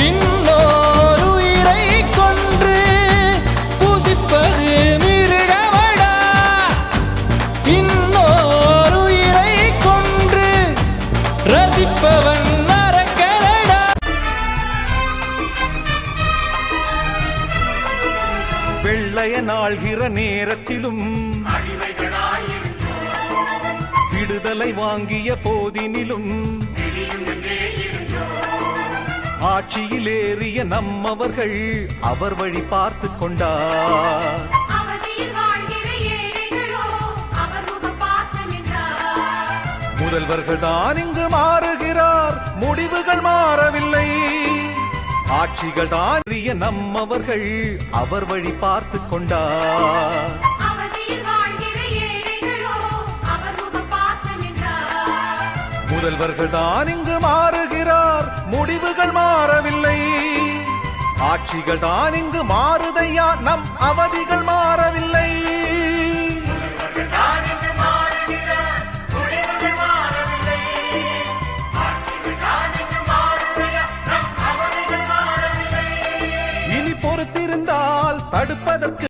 இன்னோர் உயிரை கொன்று புசிப்பது மிருகமடா. இன்னோர் உயிரை கொன்று ரசிப்பவன் நரக்கரடா வெள்ளையன் ஆள்கிற நேரத்திலும் விடுதலை வாங்கிய போதினிலும் ஆட்சியில் ஏறிய நம்மவர்கள் அவர் வழி பார்த்து கொண்டார். முதல்வர்கள் தான் இங்கு மாறுகிறார். முடிவுகள் மாறவில்லை. ஆட்சிகள் தான் நம்மவர்கள் அவர் வழி பார்த்து கொண்டார். முதல்வர்கள் தான் இங்கு மாறுகிறார் முடிவுகள் மாறவில்லை. ஆட்சிகள் தான் இங்கு மாறுதையா நம் அவதிகள் மாறவில்லை. இனி பொறுத்திருந்தால் தடுப்பதற்கு